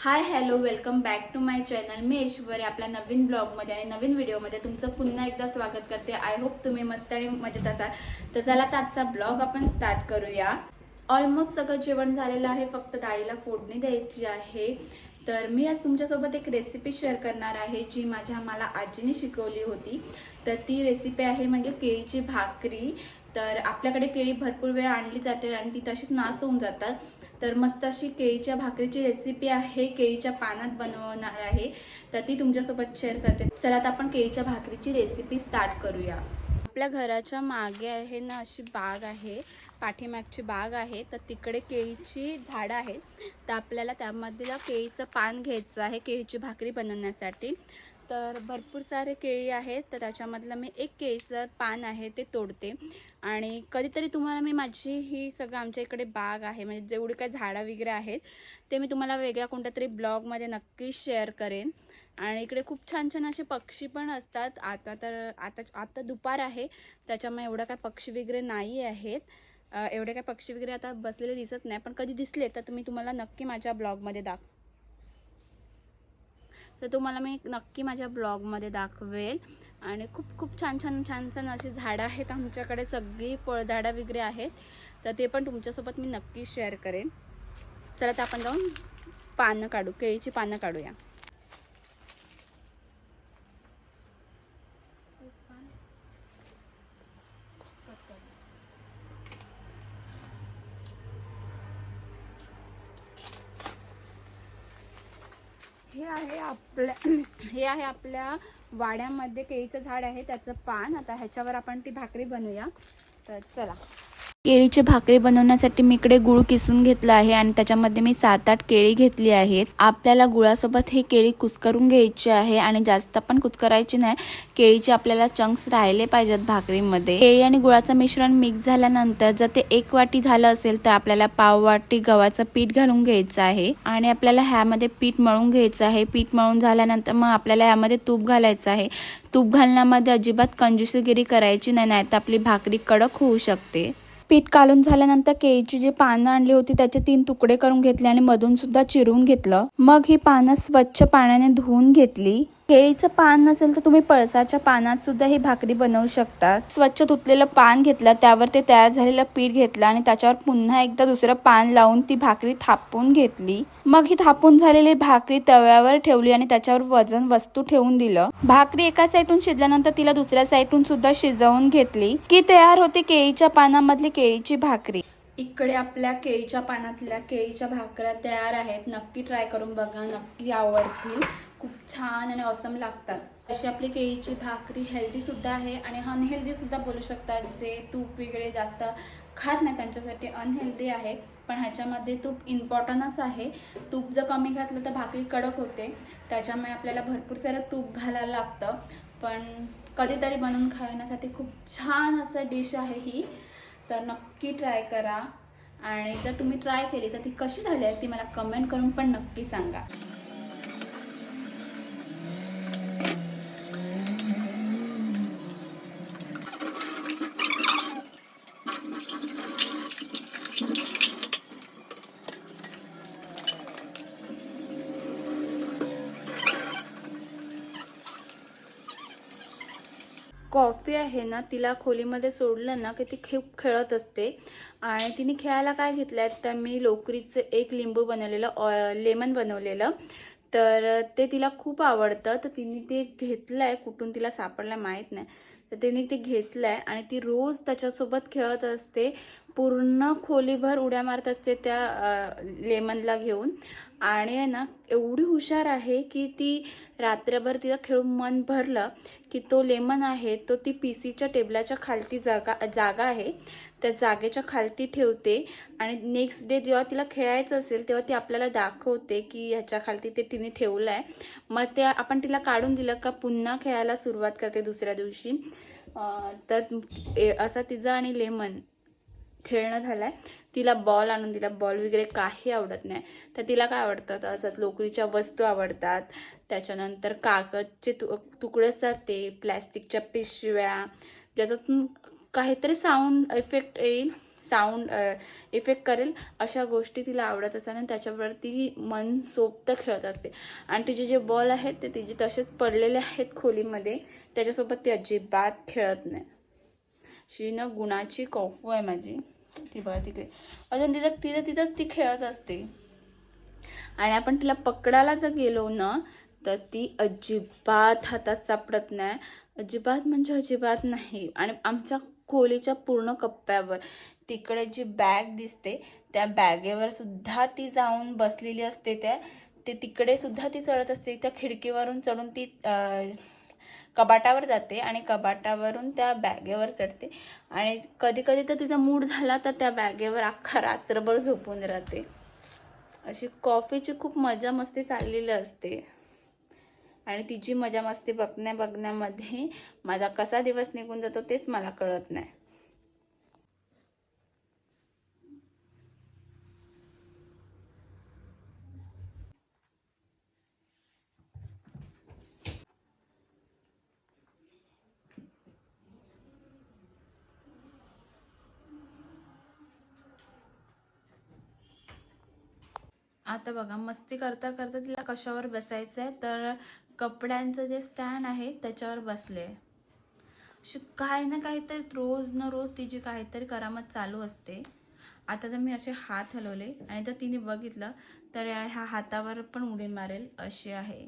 Hi hello welcome back to my channel मी ऐश्वर्या आपल्या नवीन ब्लॉगमध्ये आणि नवीन व्हिडिओमध्ये तुमचं पुन्हा एकदा स्वागत करते. आय होप तुम्ही मस्त आणि मजेत असाल. तर चला तर आजचा ब्लॉग आपण स्टार्ट करूया. ऑलमोस्ट सगळं जेवण झालेलं आहे. फक्त डाळीला फोडणी द्यायची आहे. तर मी आज तुमच्यासोबत एक रेसिपी शेअर करणार आहे जी माझ्या मला आजीने शिकवली होती. तर ती रेसिपी आहे म्हणजे केळीची भाकरी. तर आपल्याकडे केळी भरपूर वेळ आणली जाते आणि ती तशीच नास होऊन जातात. तर मस्त अशी केळीच्या भाकरीची रेसिपी आहे. केळीच्या पानात बनवणार आहे. तर ती तुमच्यासोबत शेअर करते. चला आता आपण केळीच्या भाकरीची रेसिपी स्टार्ट करूया. आपल्या घराच्या मागे आहे ना अशी बाग आहे. पाठीमागची बाग आहे. तर तिकडे केळीची झाडं आहेत. तर आपल्याला त्यामधलं केळीचं पान घ्यायचं आहे. केळीची भाकरी बनवण्यासाठी. तर भरपूर सारे केळी आहेत तर त्याच्यामधलं मी एक केळीचं पान आहे ते तोडते. आणि कधीतरी तुम्हाला मी माझी ही सगळं आमच्या इकडे बाग आहे म्हणजे जेवढी काही झाडं वगैरे आहेत ते मी तुम्हाला वेगळ्या कोणत्या तरी ब्लॉगमध्ये नक्की शेअर करेन. आणि इकडे खूप छान छान असे पक्षी पण असतात. आता तर आता आता दुपार आहे त्याच्यामुळे एवढं काय पक्षी वगैरे नाही आहेत. एवढे काय पक्षी वगैरे आता बसलेले दिसत नाही पण कधी दिसले तर मी तुम्हाला नक्की माझ्या ब्लॉगमध्ये दाख तर तुम्हाला मी नक्की माझ्या ब्लॉगमध्ये दाखवेल. आणि खूप खूप छान छान छान छान अशी झाडं आहेत. आमच्याकडे सगळी फळझाडं वगैरे आहेत. तर ते पण तुमच्यासोबत मी नक्की शेअर करेन. चला तर आपण जाऊन पानं काढू केळीची पानं काढूया. हे आहे आपल्या हे आहे आपल्या वाड्यामध्ये केळीचं झाड आहे त्याचं पान. आता ह्याच्यावर आपण ती भाकरी बनवूया. तर चला. केळीची भाकरी बनवण्यासाठी मी इकडे गुळ किसून घेतला आहे आणि त्याच्यामध्ये मी सात आठ केळी घेतली आहेत. आपल्याला गुळासोबत हे केळी कुस्करून घ्यायची आहे आणि जास्त पण कुस्करायची नाही. केळीचे आपल्याला चंक्स राहिले पाहिजेत भाकरीमध्ये. केळी आणि गुळाचं मिश्रण मिक्स झाल्यानंतर जर ते एक वाटी झालं असेल तर आपल्याला पाव वाटी गव्हाचं पीठ घालून घ्यायचं आहे आणि आपल्याला ह्यामध्ये पीठ मळून घ्यायचं आहे. पीठ मळून झाल्यानंतर मग आपल्याला ह्यामध्ये तूप घालायचं आहे. तूप घालण्यामध्ये अजिबात कंजुसगिरी करायची नाही नाहीतर आपली भाकरी कडक होऊ शकते. पीठ काढून झाल्यानंतर केळीची जी पानं आणली होती त्याचे तीन तुकडे करून घेतले आणि मधून सुद्धा चिरून घेतलं. मग ही पानं स्वच्छ पाण्याने धुवून घेतली. केळीचं पान नसेल तर तुम्ही पळसाच्या पानात सुद्धा ही भाकरी बनवू शकता. स्वच्छ धुतलेलं पान घेतलं त्यावर ते तयार झालेलं पीठ घेतलं आणि त्याच्यावर पुन्हा एकदा दुसरं पान लावून ती भाकरी थापून घेतली. मग ही थापून झालेली भाकरी तव्यावर ठेवली आणि त्याच्यावर वजन वस्तू ठेवून दिलं. भाकरी एका साईडून शिजल्यानंतर तिला दुसऱ्या साईडून सुद्धा शिजवून घेतली. की तयार होते केळीच्या पानामधली केळीची भाकरी. इकडे आपल्या केळीच्या पानातल्या केळीच्या भाकऱ्या तयार आहेत. नक्की ट्राय करून बघा नक्की आवडतील. छान आणि ऑसम लागतात. अशी आपली केळीची भाकरी हेल्दी सुद्धा आहे आणि अनहेल्दी सुद्धा बोलू शकतात जे तूप वगैरे जास्त खात नाही त्यांच्यासाठी अनहेल्दी आहे. पण ह्याच्यामध्ये तूप इम्पॉर्टंटच आहे. तूप जर कमी घातलं तर भाकरी कडक होते. त्याच्यामुळे आपल्याला भरपूर सारं तूप घालायला लागतं. पण कधीतरी बनवून खाण्यासाठी खूप छान असं डिश आहे ही. तर नक्की ट्राय करा. आणि जर तुम्ही ट्राय केली तर ती कशी झाली आहे ती मला कमेंट करून पण नक्की सांगा. कॉफी आहे ना तिला खोलीमध्ये सोडलं ना की ती खूप खेळत असते. आणि तिने खेळायला काय घेतलं आहे तर मी लोकरीचं एक लिंबू बनवलेलं लेमन बनवलेलं. तर ते तिला खूप आवडतं तर तिने ते घेतलं आहे कुठून तिला सापडलं माहीत नाही. तर तिने ते घेतलं आहे आणि ती रोज त्याच्यासोबत खेळत असते पूर्ण खोलीभर उड्या मारत असते त्या लेमनला घेऊन. आणि आहे ना एवढी हुशार आहे की ती रात्रभर तिला खेळून मन भरलं की तो लेमन आहे तो ती पी सीच्या टेबलाच्या खालती जागा जागा आहे. त्या जागेच्या खालती ठेवते आणि नेक्स्ट डे जेव्हा तिला खेळायचं असेल तेव्हा ती आपल्याला दाखवते की ह्याच्या खालती ते तिने ठेवलं आहे मग ते आपण तिला काढून दिलं का पुन्हा खेळायला सुरुवात करते दुसऱ्या दिवशी. तर ए- असा तिचा आणि लेमन खेळणं झालं आहे तिला बॉल आणून दिला बॉल वगैरे काही आवडत नाही. तर तिला काय आवडतं? तर असं लोकरीच्या वस्तू आवडतात. त्याच्यानंतर कागदचे तु तुकडे असतात ते प्लॅस्टिकच्या पिशव्या. ज्याच्यातून काहीतरी साऊंड इफेक्ट येईल साऊंड इफेक्ट करेल अशा गोष्टी तिला आवडत असतात आणि त्याच्यावर ती मन सोबत खेळत असते. आणि तिचे जे बॉल आहेत ते तिचे तसेच पडलेले आहेत खोलीमध्ये. त्याच्यासोबत ती अजिबात खेळत नाही. शी ना गुणाची कॉफू आहे माझी. ती बघा तिकडे. अजून तिथं तिथं तिथंच ती खेळत असते. आणि आपण तिला पकडायला जर गेलो ना तर ती अजिबात हातात सापडत नाही. अजिबात म्हणजे अजिबात नाही. आणि आमच्या खोलीच्या पूर्ण कप्प्यावर तिकडे जी बॅग दिसते त्या बॅगेवर सुद्धा ती जाऊन बसलेली असते त्या. ते तिकडे सुद्धा ती चढत असते. त्या खिडकीवरून चढून ती कबाटावर जाते आणि कबाटावरून त्या बॅगेवर चढते. आणि कधी कधी तर तिचा मूड झाला तर त्या बॅगेवर अख्खा रात्रभर झोपून राहते. अशी कॉफीची खूप मजा मस्ती चाललेली असते. आणि तिची मजा मस्ती बघण्या बघण्यामध्ये माझा कसा दिवस निघून जातो तेच मला कळत नाही. आता बघा मस्ती करता करता तिला कशावर बसायचं आहे तर कपड्यांचं जे स्टँड आहे त्याच्यावर बसले. अशी काय ना काहीतरी रोज ना रोज तिची काहीतरी करामत चालू असते. आता तर मी असे हात हलवले आणि जर तिने बघितलं तर ह्या हातावर पण उडी मारेल अशी आहे.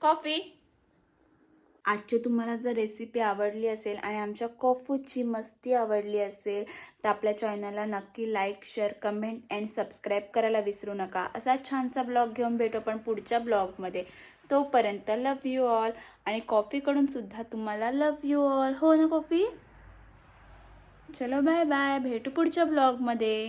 कॉफी! आजची तुम्हाला जर रेसिपी आवडली असेल आणि आमच्या कॉफूची मस्ती आवडली असेल तर आपल्या चॅनलला नक्की like share comment and subscribe करायला विसरू नका. असा छानसा ब्लॉग घेऊन भेटू पण पुढच्या ब्लॉगमध्ये तोपर्यंत लव यू ऑल आणि कॉफीकडून सुद्धा तुम्हाला लव यू ऑल हो ना कॉफी चलो बाय बाय भेटू पुढच्या ब्लॉगमध्ये